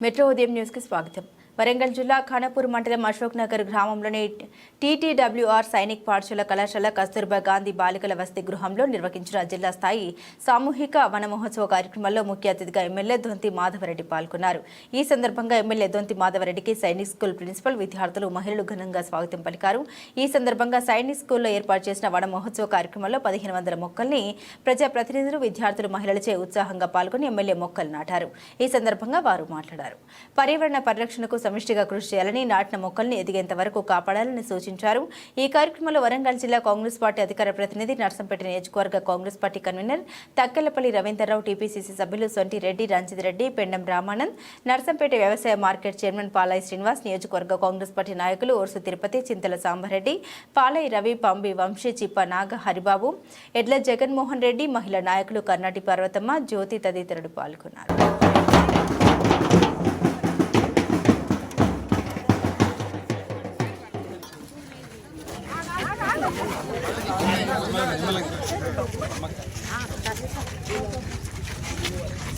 Metro ఉదయం న్యూస్కి స్వాగతం వరంగల్ జిల్లా ఖానాపూర్ మండలం అశోక్ నగర్ గ్రామంలోని టీటీడబ్ల్యూఆర్ సైనిక్ పాఠశాల కళాశాల కస్తూర్బా గాంధీ బాలికల వసతి గృహంలో నిర్వహించిన జిల్లా స్థాయి సామూహిక వన మహోత్సవ కార్యక్రమంలో ముఖ్య అతిథిగా ఎమ్మెల్యే దొంతి మాధవరెడ్డి పాల్గొన్నారు. ఈ సందర్భంగా ఎమ్మెల్యే దొంతి మాధవరెడ్డికి సైనిక్ స్కూల్ ప్రిన్సిపల్ విద్యార్థులు మహిళలు ఘనంగా స్వాగతం పలికారు. ఈ సందర్భంగా సైనిక్ స్కూల్లో ఏర్పాటు చేసిన వన మహోత్సవ కార్యక్రమంలో పదిహేను వందల మొక్కల్ని ప్రజాప్రతినిధులు విద్యార్థులు మహిళలచే ఉత్సాహంగా పాల్గొని ఎమ్మెల్యే మొక్కలు నాటారు. ఈ సందర్భంగా వారు మాట్లాడారు. పర్యావరణ పరిరక్షణకు సమిష్టిగా కృషి చేయాలని నాటిన మొక్కల్ని ఎదిగేంత వరకు కాపాడాలని సూచించారు. ఈ కార్యక్రమంలో వరంగల్ జిల్లా కాంగ్రెస్ పార్టీ అధికార ప్రతినిధి నర్సంపేట నియోజకవర్గ Congress party convener Takkellapalli Ravinderrao TPCC సభ్యులు సొంటి రెడ్డి రంజిత్ రెడ్డి పెండం రామానంద్ నర్సంపేట వ్యవసాయ మార్కెట్ చైర్మన్ పాలాయి శ్రీనివాస్ నియోజకవర్గ కాంగ్రెస్ పార్టీ నాయకులు ఓర్సు తిరుపతి చింతల సాంబరెడ్డి పాలయి రవి పంబి వంశీ చిప్ప నాగ హరిబాబు ఎడ్ల జగన్మోహన్ రెడ్డి మహిళా నాయకులు కర్ణాటి పార్వతమ్మ జ్యోతి తదితరులు పాల్గొన్నారు.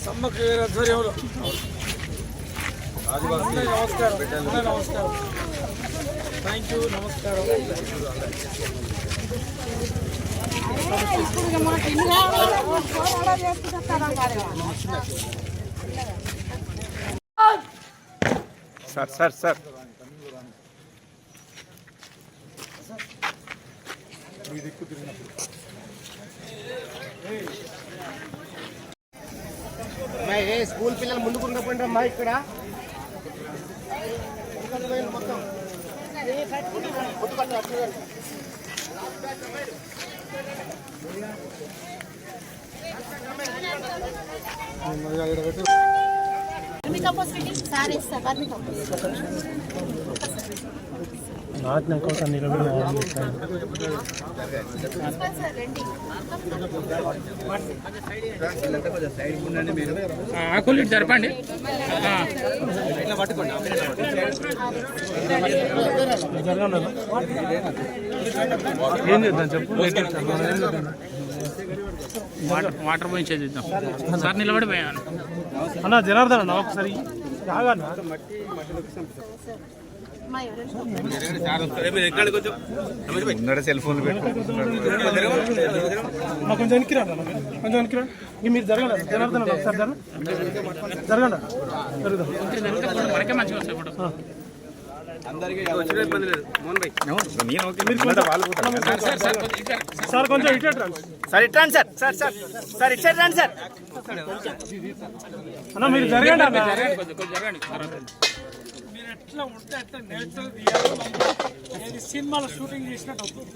సమ్మక్క ఆధ్వర్యంలో నమస్కారం నమస్కారం థ్యాంక్ యూ నమస్కారం సార్ సార్ సార్. అమ్మాయి, ఏ స్కూల్ పిల్లలు ముందుకు ఉండకపోయినా అమ్మా ఇక్కడ. మొత్తం కంపోస్ట్ సార్ ఇస్తా వర్మి ప్రిన్సిపల్ సార్ రండి ఆకులు ఇటు జరపండి ఏం చేద్దాం చెప్పు? వాటర్ వాటర్ పోయించే చూద్దాం సార్ నిలబడి పోయాను. అన్న జనార్దన్ అన్న ఒకసారి రాగన్న మా ఎవరైనా ఉన్నడ సెల్ ఫోన్ కొంచెం వెనక్కి రండి అన్న. కొంచెం వెనక్కి రండి. ఇక మీరు జరగండి అన్న. జనార్దన్ ఒకసారి జరగండి. జరగండి సార్ కొంచెం సార్ ఇట్లా సార్. Sir sir. సార్ ఇట్లా రండి సార్. అన్న మీరు జరగండి అన్న. మీరు ఎట్లా ఉంటే ఎట్లా నేచురల్ తీయాలి. సినిమాలో షూటింగ్ చేసినట్టు అవుతుంది.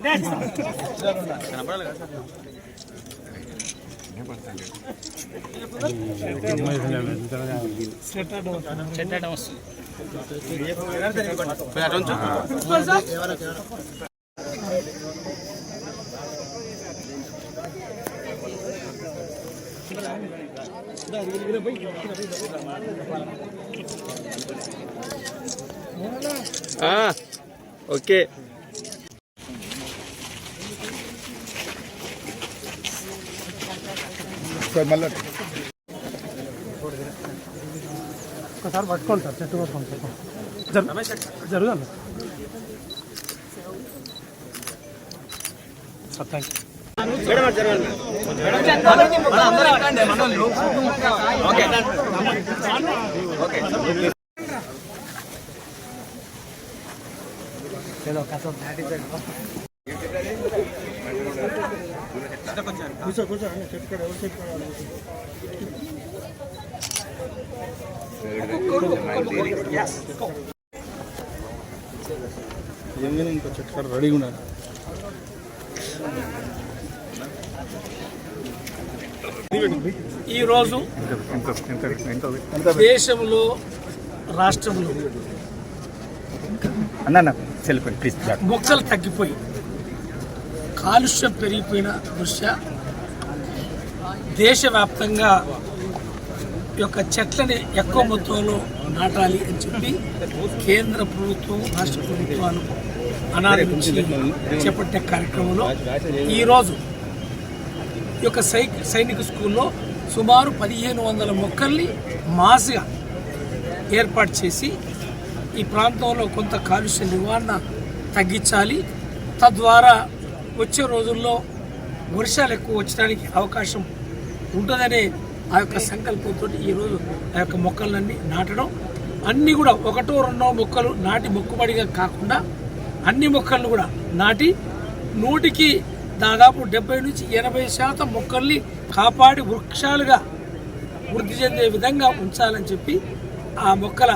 ఓకే. సార్ మళ్ళీ. ఒకసారి పట్టుకోండి సార్ చెట్టు పట్టుకోండి సార్ జరు జరగండి సార్ థ్యాంక్ యూ ఇంకో చెట్టు రెడీగా ఉన్నారు ఈరోజు దేశంలో రాష్ట్రంలో అన్న సెల్ ప్లీజ్ మొక్కలు తగ్గిపోయి కాలుష్యం పెరిగిపోయిన దృష్ట్యా దేశవ్యాప్తంగా యొక్క చెట్లని ఎక్కువ మొత్తంలో నాటాలి అని చెప్పి కేంద్ర ప్రభుత్వం రాష్ట్ర ప్రభుత్వాలు అనాది నుంచి చేపట్టే కార్యక్రమంలో ఈరోజు ఈ యొక్క సై సైనిక స్కూల్లో సుమారు పదిహేను వందల మొక్కల్ని మాస్గా ఏర్పాటు చేసి ఈ ప్రాంతంలో కొంత కాలుష్య నివారణ తగ్గించాలి. తద్వారా వచ్చే రోజుల్లో వర్షాలు ఎక్కువ వచ్చడానికి అవకాశం ఉంటుందనే ఆ యొక్క సంకల్పంతో ఈరోజు ఆ యొక్క మొక్కలన్నీ నాటడం. అన్నీ కూడా ఒకటో రెండో మొక్కలు నాటి మొక్కుబడిగా కాకుండా అన్ని మొక్కలను కూడా నాటి నూటికి దాదాపు డెబ్బై నుంచి ఎనభై శాతం మొక్కల్ని కాపాడి వృక్షాలుగా వృద్ధి చెందే విధంగా ఉంచాలని చెప్పి ఆ మొక్కల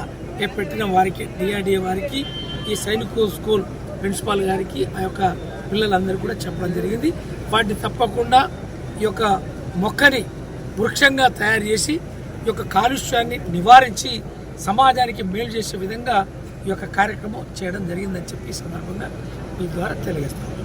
పెట్టిన వారికి డిఆర్డిఏ వారికి ఈ సైనిక స్కూల్ ప్రిన్సిపాల్ గారికి ఆ యొక్క పిల్లలందరూ కూడా చెప్పడం జరిగింది. వాటిని తప్పకుండా ఈ యొక్క మొక్కని వృక్షంగా తయారు చేసి ఈ యొక్క కాలుష్యాన్ని నివారించి సమాజానికి మేలు చేసే విధంగా ఈ యొక్క కార్యక్రమం చేయడం జరిగిందని చెప్పి సందర్భంగా మీ ద్వారా తెలియజేస్తాను.